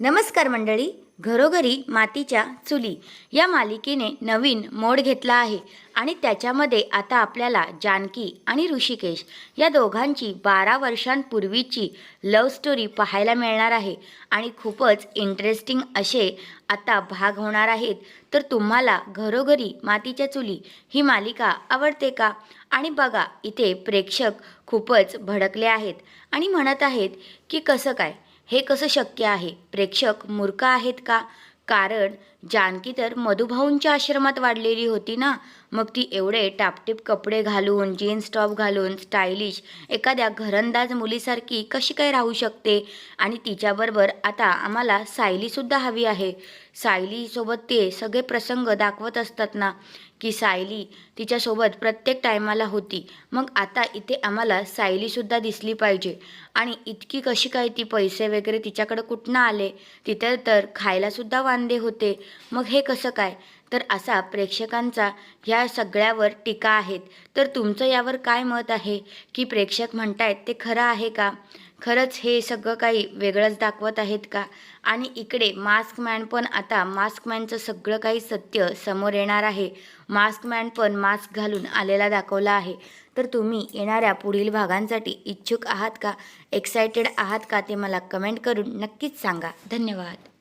नमस्कार मंडळी घरोघरी मातीच्या चुली या मालिकेने नवीन मोड घेतला आहे आणि त्याच्यामध्ये आता आपल्याला जानकी आणि ऋषिकेश या दोघांची बारा वर्षांपूर्वीची लव्ह स्टोरी पाहायला मिळणार आहे आणि खूपच इंटरेस्टिंग असे आता भाग होणार आहेत. तर तुम्हाला घरोघरी मातीच्या चुली ही मालिका आवडते का? आणि बघा इथे प्रेक्षक खूपच भडकले आहेत आणि म्हणत आहेत की कसं काय? हे कसं शक्य आहे? प्रेक्षक मूर्ख आहेत का? कारण जानकी तर मधुभाऊंच्या आश्रमात वाढलेली होती ना? मग ती एवढे टापटीप कपडे घालून जीन्स टॉप घालून स्टायलिश एखाद्या घरंदाज मुलीसारखी कशी काय राहू शकते? आणि तिच्याबरोबर आता आम्हाला सायलीसुद्धा हवी आहे. सायलीसोबत ते सगळे प्रसंग दाखवत असतात ना. की सायली तिच्यासोबत प्रत्येक टायमाला होती. मग आता इथे आम्हाला सायलीसुद्धा दिसली पाहिजे. आणि इतकी कशी काय ती पैसे वगैरे तिच्याकडं कुठनं आले? तिथे तर खायलासुद्धा वांदे होते. मग हे कसं काय? तर असा प्रेक्षकांचा ह्या सगळ्यावर टीका आहेत. तर तुमचं यावर काय मत आहे? की प्रेक्षक म्हणतायत ते खरं आहे का? खरंच हे सगळं काही वेगळंच दाखवत आहेत का? आणि इकडे मास्क मॅन पण आता मास्क मॅनचं सगळं काही सत्य समोर येणार आहे. मास्क मॅन पण मास्क घालून आलेला दाखवला आहे. तर तुम्ही येणाऱ्या पुढील भागांसाठी इच्छुक आहात का? एक्सायटेड आहात का ते मला कमेंट करून नक्कीच सांगा. धन्यवाद.